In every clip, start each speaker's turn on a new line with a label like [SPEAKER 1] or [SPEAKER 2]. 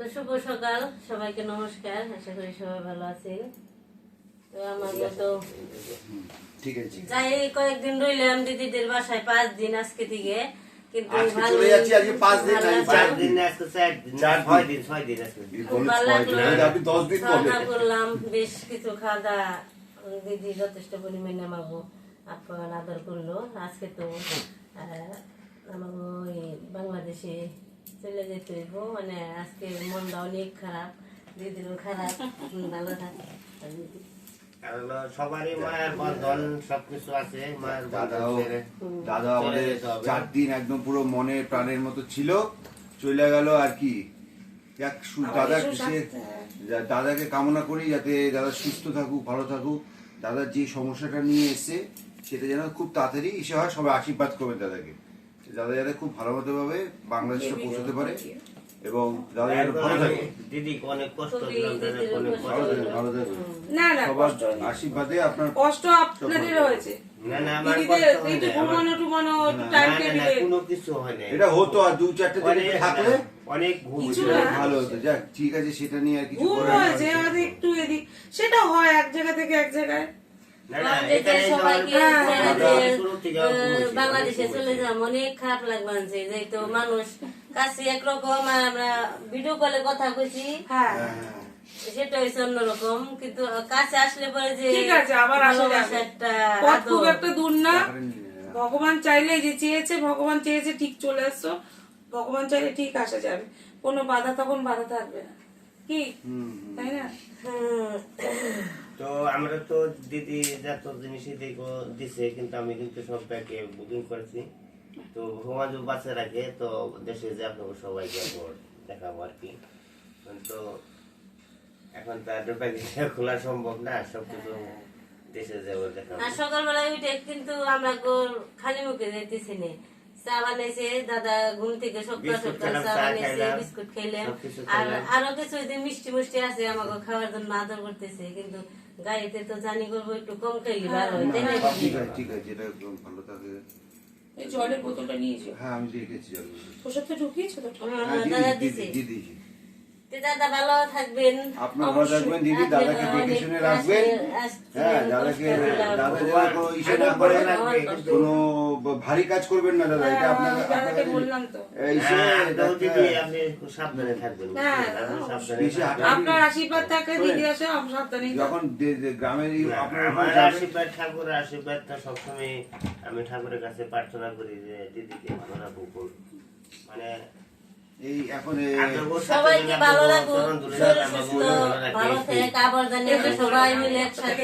[SPEAKER 1] তো শুভ সকাল সবাইকে নমস্কার আশা করি সবাই ভালো আছেন। তো আমাকে তো
[SPEAKER 2] আছে
[SPEAKER 1] যাই কয়েকদিন রইলাম দিদিদের বাসায় পাঁচ দিন আজকে থেকে কিন্তু ভালো
[SPEAKER 2] আজকে পাঁচ দিন,
[SPEAKER 1] ভালো
[SPEAKER 2] আজকে
[SPEAKER 1] লাগছে।
[SPEAKER 2] চার
[SPEAKER 3] চার দিন। আজকে চার দিন। ছয় দিন ছয় দিন আজকে।
[SPEAKER 1] খুব ভালো লাগল।
[SPEAKER 2] তাহলে আপনি দশ দিন
[SPEAKER 1] খাওয়া দাওয়া করলাম বেশ কিছু খাওয়া দাওয়া দিদি যথেষ্ট পরিমাণে আমাকে আদর করল। আজকে তো আমাকে ওই বাংলাদেশে চলে যেতে হইব মানে আজকে মনটা অনেক খারাপ দিদিরও খারাপ ভালো থাকে।
[SPEAKER 3] সবারই মায়ের বন্ধন সবকিছু আছে মায়ের
[SPEAKER 2] দাদাও দাদা আমাদের চার দিন একদম পুরো মনে প্রাণের মতো ছিল চলে গেল আর কি। এক দাদা দাদাকে কামনা করি যাতে দাদা সুস্থ থাকুক ভালো থাকুক। দাদার যে সমস্যাটা নিয়ে এসে সেটা যেন খুব তাড়াতাড়ি এসে হয় সবাই আশীর্বাদ করবেন দাদাকে। দাদা যাতে খুব ভালো মতো ভাবে বাংলাদেশে পৌঁছতে পারে এবং দাদা যেন ভালো থাকে।
[SPEAKER 3] দিদি অনেক কষ্ট
[SPEAKER 2] ভালো থাকবে
[SPEAKER 4] না না
[SPEAKER 2] সবার আশীর্বাদে আপনার
[SPEAKER 4] কষ্ট আপনাদের হয়েছে।
[SPEAKER 3] হয় হয়।
[SPEAKER 2] এটা হতো আর দু চারটে থাকলে
[SPEAKER 3] অনেক।
[SPEAKER 2] ভালো হতো। যাক ঠিক আছে সেটা নিয়ে আর কিছু
[SPEAKER 4] ঘুম
[SPEAKER 2] করার নেই।
[SPEAKER 4] হয়েছে আর একটু এদিক সেটা হয় এক জায়গা থেকে এক জায়গায়।
[SPEAKER 1] বাংলাদেশে
[SPEAKER 4] হ্যাঁ,
[SPEAKER 1] ছেড়ে
[SPEAKER 3] দাদা
[SPEAKER 1] যে,
[SPEAKER 3] শুরু থেকে
[SPEAKER 1] আহ,
[SPEAKER 3] ঘুমাইছি,
[SPEAKER 1] বাংলাদেশে চলে। যাম অনেক খারাপ লাগবানছে যে তো মানুষ কাছে একরকম আমরা ভিডিও কলে কথা কইছি।
[SPEAKER 4] হ্যাঁ।
[SPEAKER 1] সেটা হয়েছে অন্যরকম কিন্তু কাছে আসলে পরে যে
[SPEAKER 4] ঠিক আছে, আবার আসা
[SPEAKER 1] একটা
[SPEAKER 4] খুব একটা দূর না। ভগবান চাইলে যে চেয়েছে ভগবান চেয়েছে ঠিক চলে আসছো। ভগবান চাইলে ঠিক আসা যাবে। কোনো বাধা তখন বাধা থাকবে না। কি? তাই না?
[SPEAKER 3] তো আমরা তো দিদি যত জিনিসই দেখো দিছে কিন্তু আমি কিন্তু সব ব্যাগে বুকিং করেছি। তো ভগবান যদি বাচ্চা রাখে তো দেশে যে আপনাকে সবাইকে একবার দেখাবো আর কি। তো এখন তো আর ব্যাগে খোলা সম্ভব না সবকিছু দেশে যাব দেখাবো।
[SPEAKER 1] আর সকালবেলা উঠে কিন্তু আমরা খালি মুখে যাইতেছি না। চা বানাইছে দাদা ঘুম থেকে সকাল সকাল চা
[SPEAKER 3] চা
[SPEAKER 1] বানাইছে বিস্কুট খাইলাম আর আরও কিছু মিষ্টি মিষ্টি আছে আমাকে খাওয়ার জন্য আদর করতেছে কিন্তু গাড়িতে তো জানি করব একটু কম খাইলি ভালো হয় তাই না?
[SPEAKER 2] সব ঠিক আছে ঠিক আছে এটা ভালো থাকে
[SPEAKER 4] জলের বোতলটা নিয়েছো
[SPEAKER 2] হ্যাঁ আমি দেখেছি জল
[SPEAKER 4] তোর ঢুকিয়েছো তো?
[SPEAKER 1] হ্যাঁ, দাদা
[SPEAKER 2] দিদি দিদি
[SPEAKER 1] তো দাদা ভালো থাকবেন।
[SPEAKER 2] আপনার ভালো থাকবেন দিদি দাদাকে দেখে শুনে রাখবেন।
[SPEAKER 1] আসলে- আসলে
[SPEAKER 2] হ্যাঁ দাদাকে দাদা যেন কোনো ইসে না করে কোনো ভারী কাজ করবেন না দাদা এটা আপনার
[SPEAKER 4] হ্যাঁ,
[SPEAKER 2] আপনাকে
[SPEAKER 4] বললাম তো।
[SPEAKER 2] এই সে
[SPEAKER 3] হ্যাঁ, দিদি আপনি সাবধানে থাকবেন
[SPEAKER 4] আপনার আশীর্বাদ থাকে দিদি আসে আম সাবধানে
[SPEAKER 2] যখন গ্রামের আপনার
[SPEAKER 3] আশীর্বাদ ঠাকুরের আশীর্বাদটা সবসময় আমি ঠাকুরের কাছে প্রার্থনা করি যে দিদিকে ভালো মানে
[SPEAKER 2] এই এখন এ-
[SPEAKER 3] আপনার ওর সাথে
[SPEAKER 1] সবাইকে ভালো লাগুক
[SPEAKER 3] চরণ ধরে
[SPEAKER 1] শরীর
[SPEAKER 3] রাখা,
[SPEAKER 1] সুস্থ
[SPEAKER 3] ভালো
[SPEAKER 1] থেকে আবার জানি সবাই মিলে একসাথে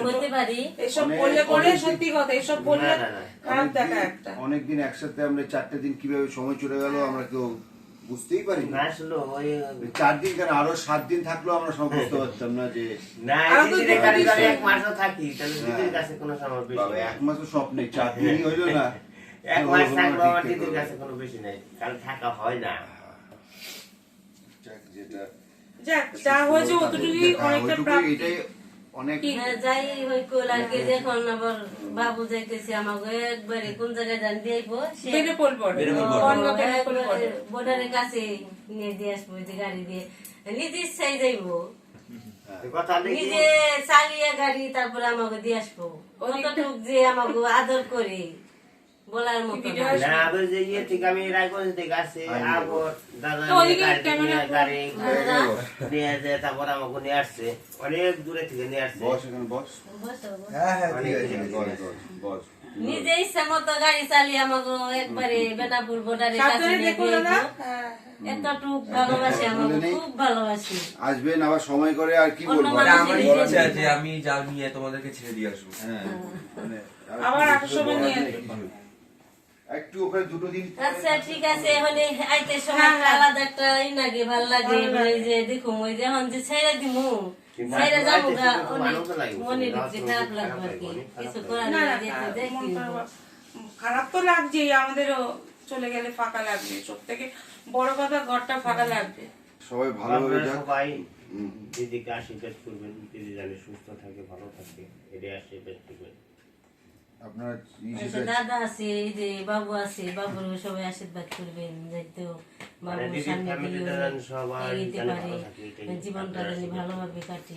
[SPEAKER 1] করতে পারি।
[SPEAKER 4] এসব বললে পরে সত্যি কথা এসব বললে
[SPEAKER 3] না, না, না।
[SPEAKER 4] খারাপ দেখা
[SPEAKER 2] অনেকদিন-
[SPEAKER 4] একটা।
[SPEAKER 2] অনেকদিন একসাথে আমরা চারটে দিন কীভাবে সময় চলে গেল আমরা কেউ বুঝতেই পারি
[SPEAKER 3] না আসলে ওই
[SPEAKER 2] চার দিন কেন? আরও সাত দিন থাকলেও আমরা সব বুঝতে পারতাম না যে
[SPEAKER 3] না এক মাসও থাকি তাহলে। কাছে কোনো সময়
[SPEAKER 2] বাবা
[SPEAKER 3] নেই।
[SPEAKER 2] এক মাসও স্বপ্নে চার দিনই হইল না।
[SPEAKER 3] এক মাস থাকব আমার দিদির কাছে কোনো বেশি নেই কারণ থাকা হয় না।
[SPEAKER 2] যেটা
[SPEAKER 4] যাক যা হয়েছে অতটুকুই
[SPEAKER 2] হ্যাঁ,
[SPEAKER 4] অনেকটা
[SPEAKER 2] ওইটুকুই,
[SPEAKER 4] প্রাপ্তি।
[SPEAKER 2] এটাই অনেক
[SPEAKER 1] হ্যাঁ, যাই হই কোল আর কি যখন আবার বাবু যাইতেছে আমাকে একবারে কোন জায়গায় জান দিয়েইব
[SPEAKER 4] বেড়ে পড়ব
[SPEAKER 1] বর্ডারের কাছে নিয়ে দিয়ে আসব যে গাড়ি দিয়ে। নিজে ইচ্ছাই যাইবো। নিজে চালিয়ে গাড়ি তারপরে আমাকে দিয়ে আসব। কতটুক যে আমাকে আদর করে। বলার মতো না।
[SPEAKER 3] না আবার যে ইয়ে থেকে আমি রায়গঞ্জ থেকে আবার দাদা
[SPEAKER 4] তো ওইদিকে
[SPEAKER 3] গাড়ি
[SPEAKER 4] ক্যামেরা
[SPEAKER 3] নিয়ে গাড়ি নিয়ে যে তারপর আমাকে নিয়ে আসছে। অনেক দূরে থেকে নিয়ে আসছে।
[SPEAKER 2] বস এখানে বস। হ্যাঁ হ্যাঁ ঠিক আছে বস বস বস।
[SPEAKER 1] নিজে ইচ্ছা মতো গাড়ি চালিয়ে আমাকে একবারে বেনাপুর বর্ডারের কাছে নিয়ে
[SPEAKER 4] দেখো
[SPEAKER 1] দিয়ে
[SPEAKER 4] দাদা।
[SPEAKER 1] আইবো।
[SPEAKER 4] হ্যাঁ
[SPEAKER 1] এতটুক ভালোবাসি আমাকে খুব ভালোবাসি।
[SPEAKER 2] আসবেন আবার সময় করে আর কি বলব?
[SPEAKER 5] আমার ইচ্ছা আছে আমি যা নিয়ে তোমাদেরকে ছেড়ে দিয়ে আসব।
[SPEAKER 2] হ্যাঁ। মানে
[SPEAKER 4] আবার আসার সময় নিয়ে।
[SPEAKER 2] একটু ওখানে দুটো দিন
[SPEAKER 1] আচ্ছা ঠিক আছে এখন আইতে সময় আলাদা একটা ই লাগে ভালো লাগে। ওই যে ওই যে এখন যে ছেড়ে দিমু যাব গা। মনে দিচ্ছে খারাপ লাগবে আর কি কিছু করার নেই
[SPEAKER 4] খারাপ,
[SPEAKER 1] দেখি।
[SPEAKER 4] তো লাগছেই আমাদেরও চলে গেলে ফাঁকা লাগবে সব থেকে বড় কথা ঘরটা ফাঁকা লাগবে।
[SPEAKER 2] সবাই ভালো হয়ে যাক।
[SPEAKER 3] সবাই দিদিকে আশীর্বাদ করবেন দিদি জানে সুস্থ থাকে ভালো থাকে এটাই আশীর্বাদ করবেন।
[SPEAKER 2] আপনার
[SPEAKER 1] দাদা আছে এই যে বাবু আছে বাবুর সবাই আশীর্বাদ করবেন বাবু সামনে এগিয়ে পারে
[SPEAKER 3] এটাই
[SPEAKER 1] জীবনটা যেন। ভালোভাবে কাটে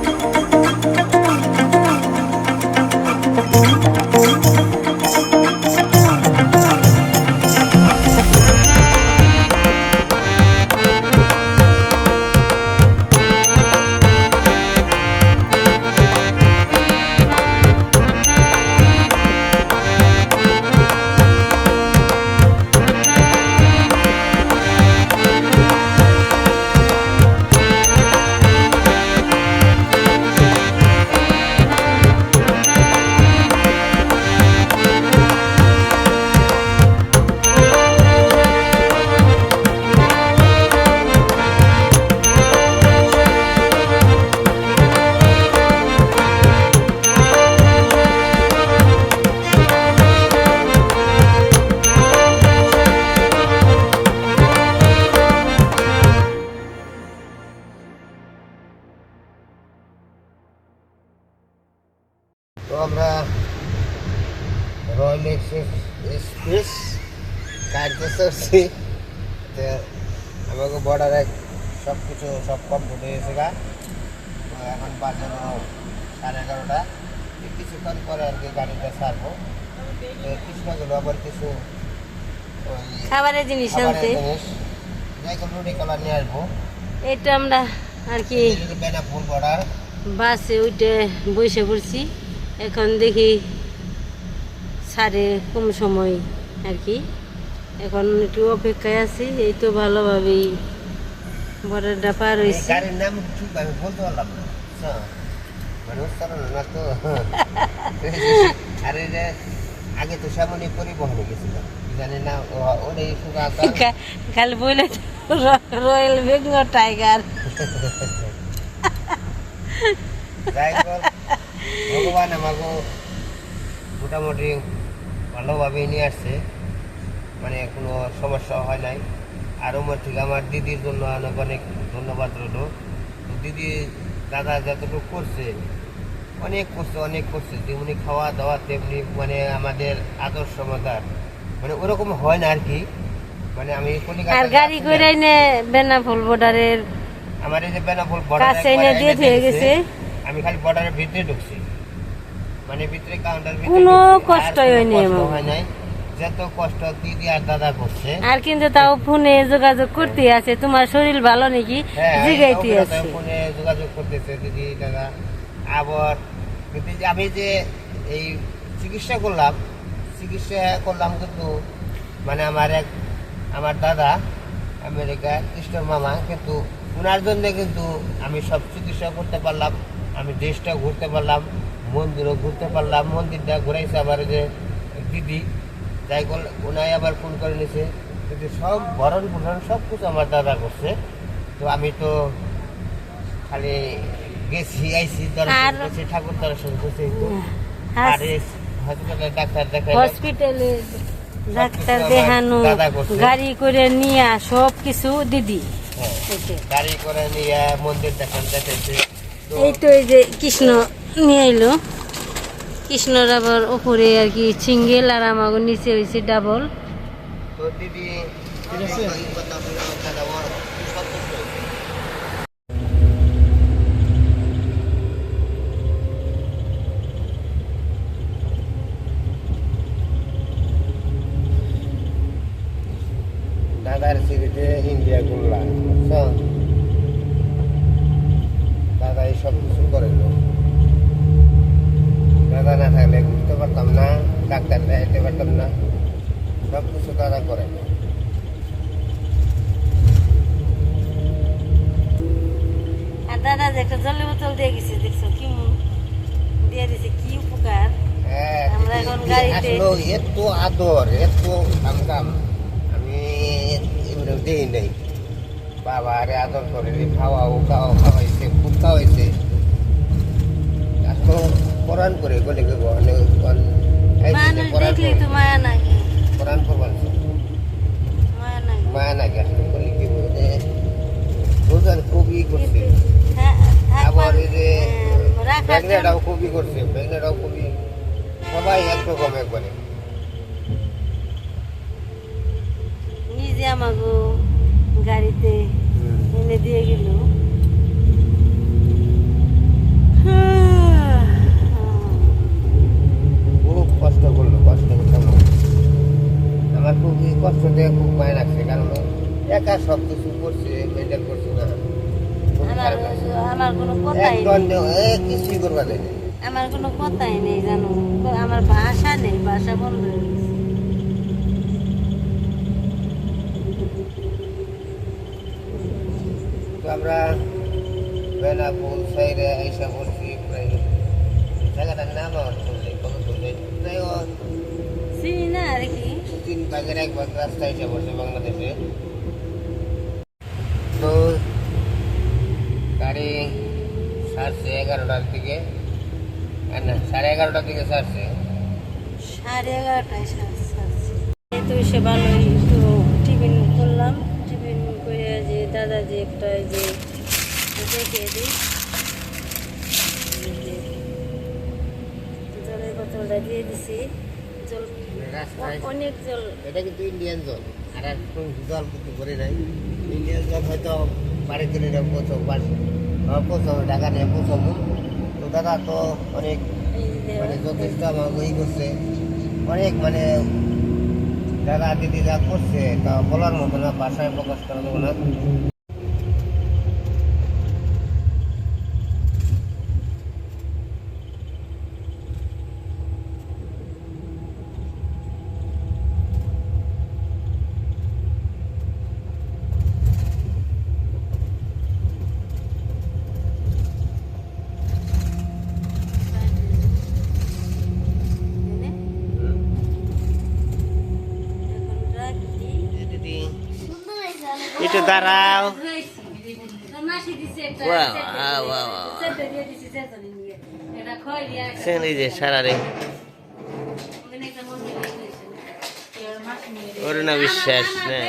[SPEAKER 3] তো আমাকে বর্ডারে সব কিছু সব কমপ্লিট হয়েছে গা। এখন বাজানো সাড়ে এগারোটা। কিছুক্ষণ পরে আর কি গাড়িটা ছাড়বো। কৃষ্ণগুলো আবার কিছু
[SPEAKER 1] খাবারের জিনিস আনতে।
[SPEAKER 3] রুটি কলা নিয়ে আসব।
[SPEAKER 1] এটা আমরা আর কি
[SPEAKER 3] বেনাপুর বর্ডার
[SPEAKER 1] বাসে উঠে বসে পড়ছি। এখন দেখি সাড়ে কম সময় আর কি। এখন একটু অপেক্ষায় আছি এই তো ভালোভাবেই বর্ডারটা পার হয়েছে।
[SPEAKER 3] গাড়ির নাম ঠিক আমি বলতে পারলাম না। মানে না তো। আরে আগে তো সামনে পরিবহনে গেছিলাম জানি না ওরে সুগা
[SPEAKER 1] খালি বলে রয়্যাল বেঙ্গল টাইগার।
[SPEAKER 3] ভগবান আমাকে মোটামুটি ভালোভাবে নিয়ে আসছে। মানে কোনো সমস্যা হয় নাই। আর আমার ঠিক আমার দিদির জন্য অনেক অনেক ধন্যবাদ রইল। তো দিদি দাদা যতটুকু করছে অনেক করছে অনেক করছে। যেমনি খাওয়া দাওয়া তেমনি মানে আমাদের আদর্শ মতার। মানে ওরকম হয় না আর কি। মানে আমি
[SPEAKER 1] আর গাড়ি করে এনে বেনাফুল বর্ডারের
[SPEAKER 3] আমার এই যে বেনাপোল
[SPEAKER 1] কাছে এনে দিয়ে দিয়ে গেছে।
[SPEAKER 3] আমি খালি বর্ডারের ভিতরে ঢুকছি। মানে ভিতরে কাউন্টার
[SPEAKER 1] কোনো কষ্টই হয়নি আমার।
[SPEAKER 3] হয় নাই। যত কষ্ট দিদি আর দাদা করছে।
[SPEAKER 1] আর কিন্তু তাও ফোনে যোগাযোগ করতে আছে তোমার শরীর ভালো নাকি?
[SPEAKER 3] হ্যাঁ
[SPEAKER 1] জিগাইতে আছে।
[SPEAKER 3] ফোনে যোগাযোগ করতেছে দিদি দাদা। আবার কিন্তু আমি যে এই চিকিৎসা করলাম চিকিৎসা করলাম কিন্তু মানে আমার এক আমার দাদা আমেরিকা কৃষ্ণ মামা কিন্তু ওনার জন্য কিন্তু আমি সব চিকিৎসা করতে পারলাম আমি দেশটা ঘুরতে পারলাম মন্দিরও ঘুরতে পারলাম মন্দিরটা ঘুরাইছে ওই যে দিদি। যাই ওনাই আবার ফোন করে নিছে। কিন্তু সব ভরণ পোষণ সব কিছু আমার দাদা করছে। তো আমি তো খালি গেছি আইসি দর্শন করছি ঠাকুর দর্শন করছি আর হসপিটালে ডাক্তার দেখাই
[SPEAKER 1] হসপিটালে ডাক্তার দেখানো
[SPEAKER 3] করছে।
[SPEAKER 1] গাড়ি করে নিয়ে সব কিছু দিদি।
[SPEAKER 3] হ্যাঁ। গাড়ি করে নিয়ে মন্দির দেখান দেখাইছে।
[SPEAKER 1] এই তো এই যে কৃষ্ণ নিয়ে এলো। কৃষ্ণর আবার উপরে আর কি সিঙ্গেল আর নিচে হয়েছে ডাবল।
[SPEAKER 3] দাদার সিঁড়িতে ইন্ডিয়া গুল্লা বুঝছ? দাদা এই সব কিছু করে গো। দাদা না থাকলে ঘুরতে পারতাম না ডাক্তার দেখাইতে পারতাম না। সব কিছু দাদা করে।
[SPEAKER 1] আর দাদা যে একটা জলের বোতল দিয়ে গেছে দেখছ কি দিয়ে দিছে কি উপকার?
[SPEAKER 3] হ্যাঁ,
[SPEAKER 1] আমরা এখন গাড়িতে-
[SPEAKER 3] আসলে এত আদর এত কাম আমি এগুলো দিই নাই। বাবা আরে আদর করে রে খাওয়াও খাওয়াও খাওয়াইছে খুব খাওয়াইছে। আসলে কোরআন করে গলে গেব
[SPEAKER 1] মানুষ দেখলি তো মায়া নাগে
[SPEAKER 3] কোরআন করবার
[SPEAKER 1] মায়া নাগে
[SPEAKER 3] মায়া না গেছে বলে কি বলে রোজার খুবই করছে।
[SPEAKER 1] হ্যাঁ, থাক
[SPEAKER 3] আবার এই যে
[SPEAKER 1] হ্যাঁ, রাখার
[SPEAKER 3] ব্যাগনাটাও
[SPEAKER 1] জন্য-
[SPEAKER 3] খুবই করছে ব্যাগনাটাও খুবই সবাই একরকম একবারে।
[SPEAKER 1] নিজে আমাকে গাড়িতে এনে দিয়ে গেল।
[SPEAKER 3] খুব কষ্ট করল কষ্ট করতাম আমার খুবই কষ্ট দিয়ে খুব মায় লাগছে কারণ একা সব কিছু করছে মেনটেন করছে না।
[SPEAKER 1] আমার কোনো কথাই নেই।
[SPEAKER 3] কিছুই করবা দেয়
[SPEAKER 1] আমার কোনো কথাই নেই জানো? আমার ভাষা নেই ভাষা বন্ধ হয়ে গেছে।
[SPEAKER 3] আমরা বেনাপুর সাইডে এসে বলছি প্রায় জায়গাটার নাম আমার শুনলে কত শুনলে প্রায়
[SPEAKER 1] চিনি না আর কি।
[SPEAKER 3] তিন ভাগের এক ভাগ রাস্তা এসে বসে বাংলাদেশে তো গাড়ি ছাড়ছে এগারোটার দিকে। না সাড়ে এগারোটার দিকে ছাড়ছে।
[SPEAKER 1] সাড়ে এগারোটায় সারছি তো এসে ভালোই একটু টিফিন করলাম। টিফিন করে যে দাদা যে একটা যে দেখে দিই। জলের বোতলটা দিয়ে দিছি। জল অনেক জল।
[SPEAKER 3] এটা কিন্তু ইন্ডিয়ান জল। আর জল কিন্তু ভরে নাই। ইন্ডিয়ান জল হয়তো বাড়ি তুলে প্রথম প্রথম টাকা নিয়ে প্রথম তো দাদা, তো অনেক মানে যথেষ্ট আমাকে ই করছে। অনেক মানে দাদা দিদি যা করছে, তা বলার মতো না, ভাষায় প্রকাশ করা যাবে না
[SPEAKER 1] এনে এখন রাখি
[SPEAKER 3] দিদি একটু দাঁড়াও
[SPEAKER 1] মাসি দিছে একটা
[SPEAKER 3] বাহ,
[SPEAKER 1] সেদ্ধ
[SPEAKER 3] বাহ,
[SPEAKER 1] দিয়ে-
[SPEAKER 3] বাহ, বাহ।
[SPEAKER 1] সেদ্ধ দিয়ে দিছে, সেদ্ধ দিয়ে। এটা খয় দিয়ে একটা-
[SPEAKER 3] সেখানে যে সারা রে। না বিশ্বাস না।